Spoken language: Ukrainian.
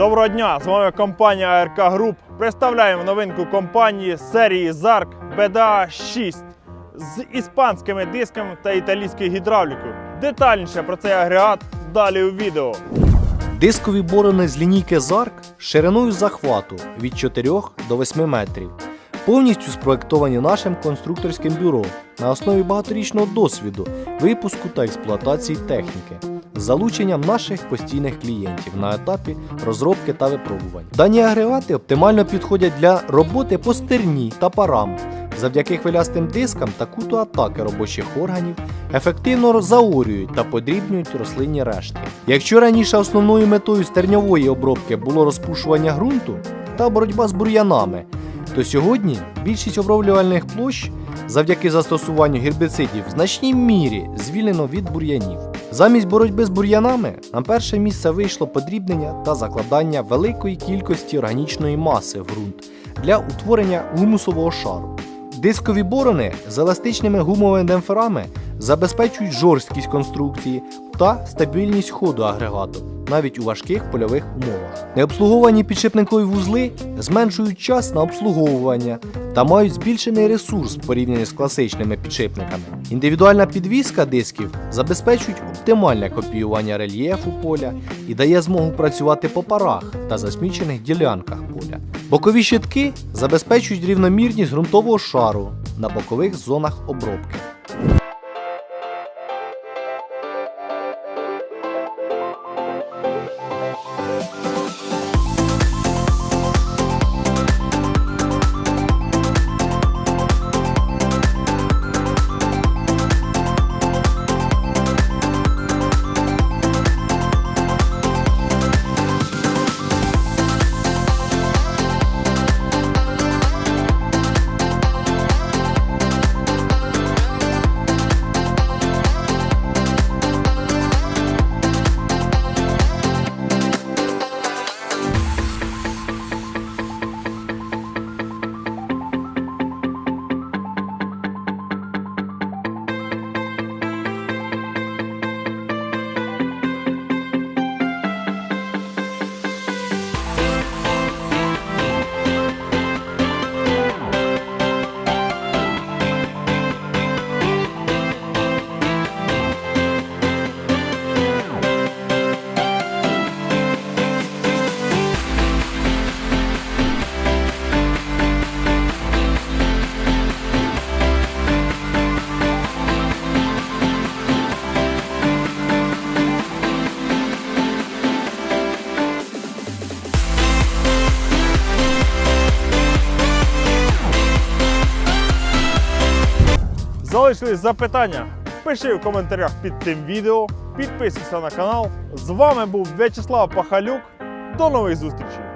Доброго дня! З вами компанія АРК Груп. Представляємо новинку компанії серії ZARC BDA 6 з іспанськими дисками та італійською гідравлікою. Детальніше про цей агрегат далі у відео. Дискові борони з лінійки ZARC шириною захвату від 4 до 8 метрів. Повністю спроектовані нашим конструкторським бюро на основі багаторічного досвіду випуску та експлуатації техніки залученням наших постійних клієнтів на етапі розробки та випробувань. Дані агрегати оптимально підходять для роботи по стерні та парам. Завдяки хвилястим дискам та куту атаки робочих органів ефективно заорюють та подрібнюють рослинні рештки. Якщо раніше основною метою стерньової обробки було розпушування ґрунту та боротьба з бур'янами, то сьогодні більшість оброблювальних площ завдяки застосуванню гербіцидів в значній мірі звільнено від бур'янів. Замість боротьби з бур'янами на перше місце вийшло подрібнення та закладання великої кількості органічної маси в ґрунт для утворення гумусового шару. Дискові борони з еластичними гумовими демпферами забезпечують жорсткість конструкції та стабільність ходу агрегату навіть у важких польових умовах. Необслуговані підшипникові вузли зменшують час на обслуговування та мають збільшений ресурс в порівнянні з класичними підшипниками. Індивідуальна підвізка дисків забезпечують оптимальне копіювання рельєфу поля і дає змогу працювати по парах та засмічених ділянках поля. Бокові щитки забезпечують рівномірність ґрунтового шару на бокових зонах обробки. Залишились запитання? Пиши в коментарях під тим відео, підписуйся на канал. З вами був В'ячеслав Пахалюк. До нових зустрічей!